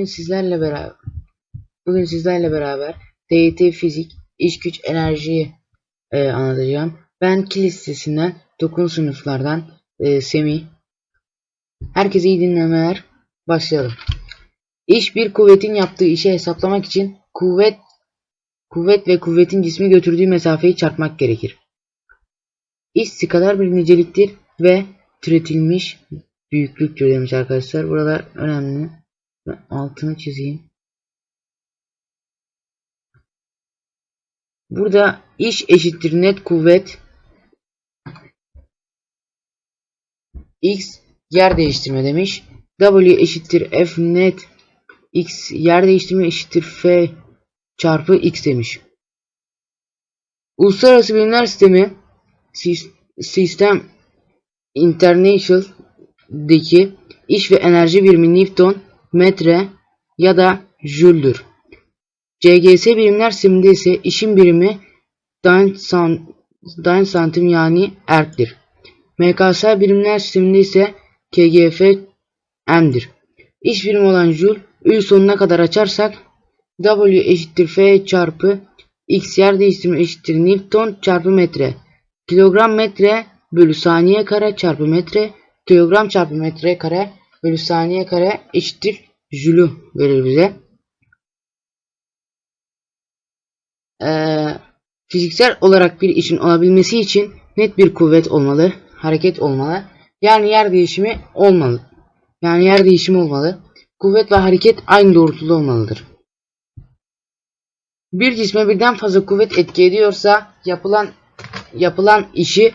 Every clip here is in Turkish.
bugün sizlerle beraber bugün sizlerle beraber DYT fizik, iş güç, enerjiyi e, anlatacağım. Ben ki listesinden 9 sınıflardan e, Semih. Herkese iyi dinlemeler. Başlayalım. İş bir kuvvetin yaptığı işi hesaplamak için kuvvet kuvvet ve kuvvetin cismi götürdüğü mesafeyi çarpmak gerekir. İş kadar bir niceliktir ve türetilmiş büyüklüktür demiş arkadaşlar. Buralar önemli. Ben altını çizeyim. Burada iş eşittir net kuvvet x yer değiştirme demiş. W eşittir F net x yer değiştirme eşittir F çarpı x demiş. Uluslararası Bilimler Sistemi Sistem International'deki iş ve enerji birimi Newton, metre ya da jüldür. CGS birimler sisteminde ise işin birimi Dyne santim yani erktir. MKS birimler sisteminde ise KGF M'dir. İş birimi olan Joule, Ü sonuna kadar açarsak W eşittir F çarpı X yer değiştirme eşittir Newton çarpı metre. Kilogram metre bölü saniye kare çarpı metre. Kilogram çarpı metre kare bölü saniye kare eşittir Joule verir bize. Ee, fiziksel olarak bir işin olabilmesi için net bir kuvvet olmalı, hareket olmalı. Yani yer değişimi olmalı. Yani yer değişimi olmalı. Kuvvet ve hareket aynı doğrultuda olmalıdır. Bir cisme birden fazla kuvvet etki ediyorsa yapılan yapılan işi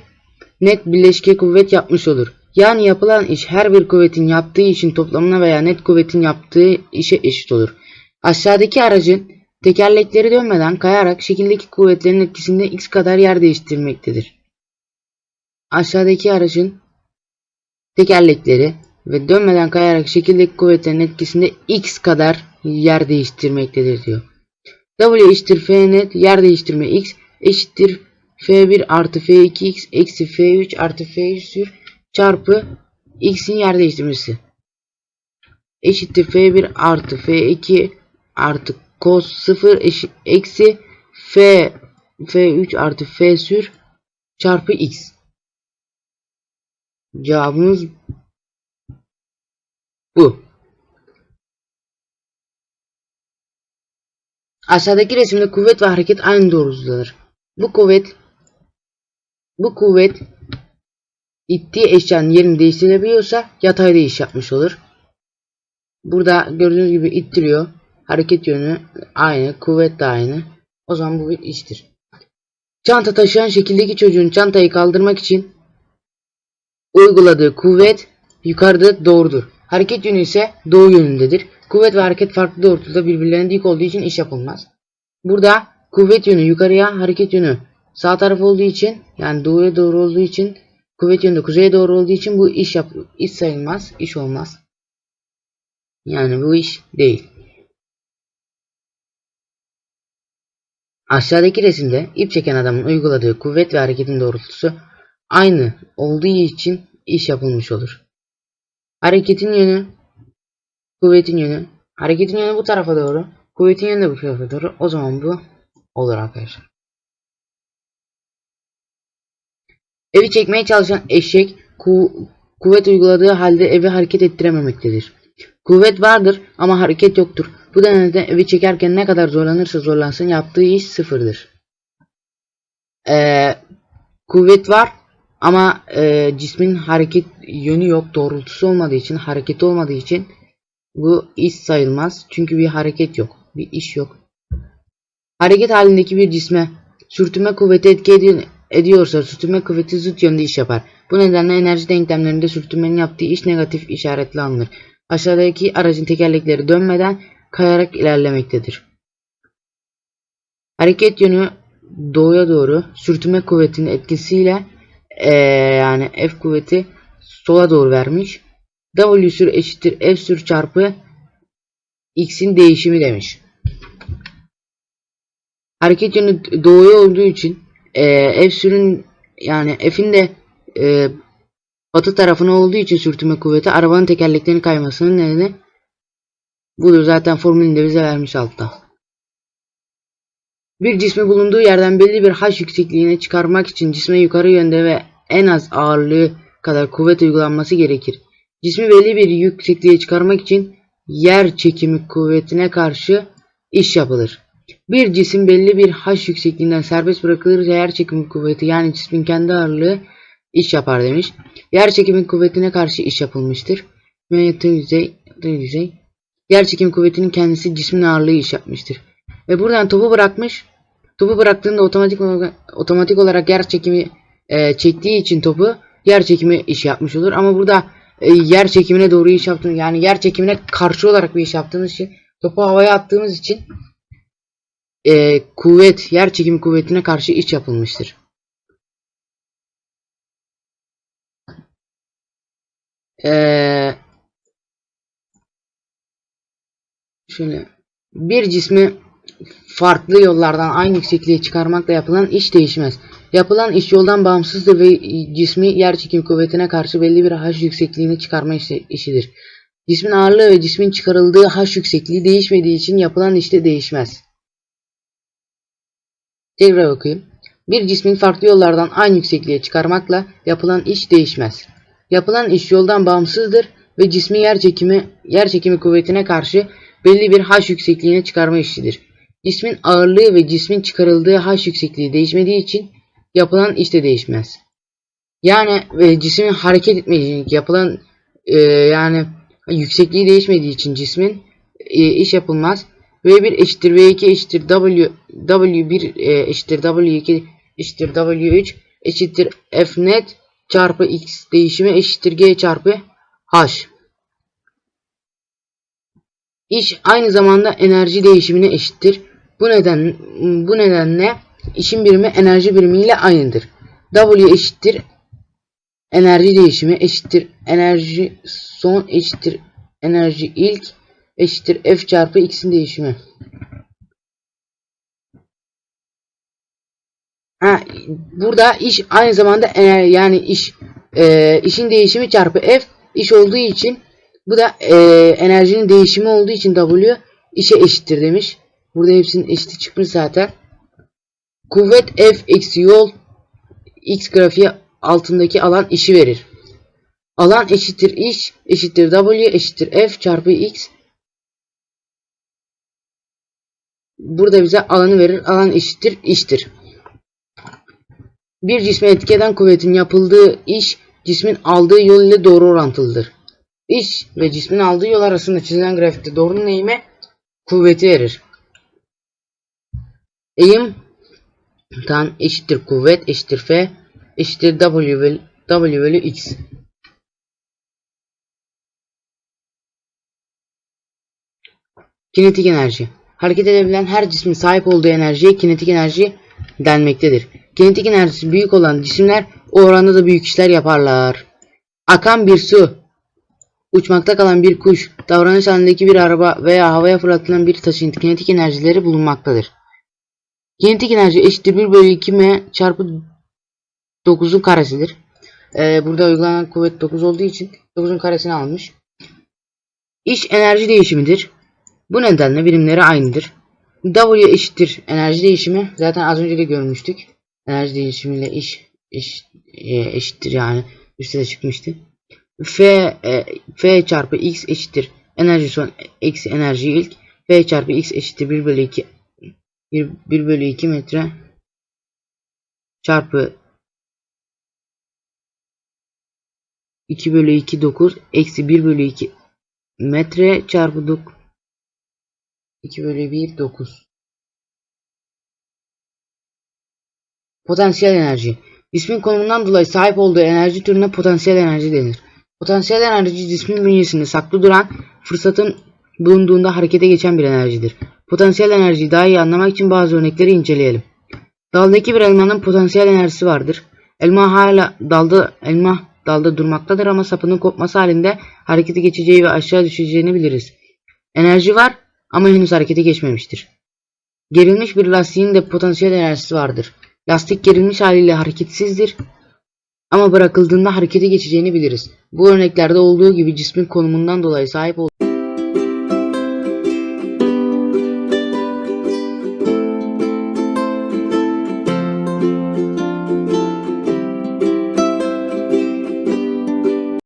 net birleşke kuvvet yapmış olur. Yani yapılan iş her bir kuvvetin yaptığı işin toplamına veya net kuvvetin yaptığı işe eşit olur. Aşağıdaki aracın tekerlekleri dönmeden kayarak şekildeki kuvvetlerin etkisinde x kadar yer değiştirmektedir. Aşağıdaki aracın tekerlekleri ve dönmeden kayarak şekildeki kuvvetlerin etkisinde x kadar yer değiştirmektedir diyor. W eşittir F net yer değiştirme x eşittir F1 artı F2x eksi F3 artı F3 sür çarpı x'in yer değiştirmesi. Eşittir F1 artı F2 artı cos 0 eşit, eksi F F3 artı F sür çarpı x. Cevabımız bu. Aşağıdaki resimde kuvvet ve hareket aynı doğrultudadır. Bu kuvvet bu kuvvet ittiği eşyanın yerini değiştirebiliyorsa yatayda iş yapmış olur. Burada gördüğünüz gibi ittiriyor. Hareket yönü aynı, kuvvet de aynı. O zaman bu bir iştir. Çanta taşıyan şekildeki çocuğun çantayı kaldırmak için uyguladığı kuvvet yukarıda doğrudur. Hareket yönü ise doğu yönündedir. Kuvvet ve hareket farklı doğrultuda birbirlerine dik olduğu için iş yapılmaz. Burada kuvvet yönü yukarıya, hareket yönü sağ taraf olduğu için yani doğuya doğru olduğu için kuvvet yönü kuzeye doğru olduğu için bu iş yap iş sayılmaz, iş olmaz. Yani bu iş değil. Aşağıdaki resimde ip çeken adamın uyguladığı kuvvet ve hareketin doğrultusu aynı olduğu için iş yapılmış olur. Hareketin yönü, kuvvetin yönü, hareketin yönü bu tarafa doğru, kuvvetin yönü de bu tarafa doğru. O zaman bu olur arkadaşlar. Evi çekmeye çalışan eşek ku kuvvet uyguladığı halde evi hareket ettirememektedir. Kuvvet vardır ama hareket yoktur. Bu nedenle evi çekerken ne kadar zorlanırsa zorlansın yaptığı iş sıfırdır. Ee, kuvvet var ama e, cismin hareket yönü yok, doğrultusu olmadığı için, hareket olmadığı için bu iş sayılmaz. Çünkü bir hareket yok, bir iş yok. Hareket halindeki bir cisme sürtünme kuvveti etki ediyorsa sürtünme kuvveti zıt yönde iş yapar. Bu nedenle enerji denklemlerinde sürtünmenin yaptığı iş negatif işaretli alınır. Aşağıdaki aracın tekerlekleri dönmeden kayarak ilerlemektedir. Hareket yönü doğuya doğru sürtünme kuvvetinin etkisiyle ee, yani F kuvveti sola doğru vermiş. W sür eşittir F sür çarpı X'in değişimi demiş. Hareket yönü doğuya olduğu için e, F sürün yani F'in de e, batı tarafına olduğu için sürtünme kuvveti arabanın tekerleklerinin kaymasının nedeni Budur zaten formülünü de bize vermiş altta. Bir cismi bulunduğu yerden belli bir h yüksekliğine çıkarmak için cisme yukarı yönde ve en az ağırlığı kadar kuvvet uygulanması gerekir. Cismi belli bir yüksekliğe çıkarmak için yer çekimi kuvvetine karşı iş yapılır. Bir cisim belli bir h yüksekliğinden serbest bırakılırsa yer çekimi kuvveti yani cismin kendi ağırlığı iş yapar demiş. Yer çekimi kuvvetine karşı iş yapılmıştır. Ve yatay yüzey, yüzey. Yer çekimi kuvvetinin kendisi cismin ağırlığı iş yapmıştır. Ve buradan topu bırakmış. Topu bıraktığında otomatik olarak, otomatik olarak yer çekimi e, çektiği için topu yer çekimi iş yapmış olur. Ama burada e, yer çekimine doğru iş yaptığımız yani yer çekimine karşı olarak bir iş yaptığımız için topu havaya attığımız için e, kuvvet yer çekimi kuvvetine karşı iş yapılmıştır. Eee şöyle bir cismi farklı yollardan aynı yüksekliğe çıkarmakla yapılan iş değişmez. Yapılan iş yoldan bağımsızdır ve cismi yerçekim kuvvetine karşı belli bir h yüksekliğine çıkarma işi- işidir. Cismin ağırlığı ve cismin çıkarıldığı h yüksekliği değişmediği için yapılan iş de değişmez. Tekrar okuyayım. Bir cismin farklı yollardan aynı yüksekliğe çıkarmakla yapılan iş değişmez. Yapılan iş yoldan bağımsızdır ve cismi yer çekimi yer çekimi kuvvetine karşı belli bir h yüksekliğine çıkarma işidir. Cismin ağırlığı ve cismin çıkarıldığı h yüksekliği değişmediği için yapılan iş de değişmez. Yani e, cismin hareket için yapılan e, yani yüksekliği değişmediği için cismin e, iş yapılmaz. V1 eşittir V2 eşittir W W1 e, eşittir W2 eşittir W3 eşittir F net çarpı X değişimi eşittir G çarpı H. İş aynı zamanda enerji değişimine eşittir. Bu neden bu nedenle işin birimi enerji birimi ile aynıdır. W eşittir enerji değişimi eşittir enerji son eşittir enerji ilk eşittir F çarpı X'in değişimi. Ha, burada iş aynı zamanda ener yani iş e, işin değişimi çarpı F iş olduğu için bu da e, enerjinin değişimi olduğu için W işe eşittir demiş. Burada hepsinin eşiti çıkmış zaten. Kuvvet F eksi yol X grafiği altındaki alan işi verir. Alan eşittir iş eşittir W eşittir F çarpı X. Burada bize alanı verir. Alan eşittir iştir. Bir cisme etki eden kuvvetin yapıldığı iş cismin aldığı yol ile doğru orantılıdır. İş ve cismin aldığı yol arasında çizilen grafikte doğrunun eğimi kuvveti verir. Eğim tan eşittir kuvvet eşittir F eşittir W bölü, W bölü X. Kinetik enerji. Hareket edebilen her cismin sahip olduğu enerjiye kinetik enerji denmektedir. Kinetik enerjisi büyük olan cisimler o oranda da büyük işler yaparlar. Akan bir su, uçmakta kalan bir kuş, davranış halindeki bir araba veya havaya fırlatılan bir taşın kinetik enerjileri bulunmaktadır. Kinetik enerji eşittir 1 bölü 2 m çarpı 9'un karesidir. Ee, burada uygulanan kuvvet 9 olduğu için 9'un karesini almış. İş enerji değişimidir. Bu nedenle birimleri aynıdır. W eşittir enerji değişimi. Zaten az önce de görmüştük. Enerji değişimiyle iş, iş e, eşittir yani. Üste de çıkmıştı. F, e, F çarpı X eşittir. Enerji son eksi enerji ilk. F çarpı X eşittir 1 bölü 2 1, 1 bölü 2 metre çarpı 2 bölü 2 9 eksi 1 bölü 2 metre çarpı 9 2 bölü 1 9 Potansiyel enerji Cismin konumundan dolayı sahip olduğu enerji türüne potansiyel enerji denir. Potansiyel enerji cismin bünyesinde saklı duran fırsatın bulunduğunda harekete geçen bir enerjidir. Potansiyel enerjiyi daha iyi anlamak için bazı örnekleri inceleyelim. Daldaki bir elmanın potansiyel enerjisi vardır. Elma hala dalda elma dalda durmaktadır ama sapının kopması halinde harekete geçeceği ve aşağı düşeceğini biliriz. Enerji var ama henüz harekete geçmemiştir. Gerilmiş bir lastiğin de potansiyel enerjisi vardır. Lastik gerilmiş haliyle hareketsizdir ama bırakıldığında harekete geçeceğini biliriz. Bu örneklerde olduğu gibi cismin konumundan dolayı sahip olduğu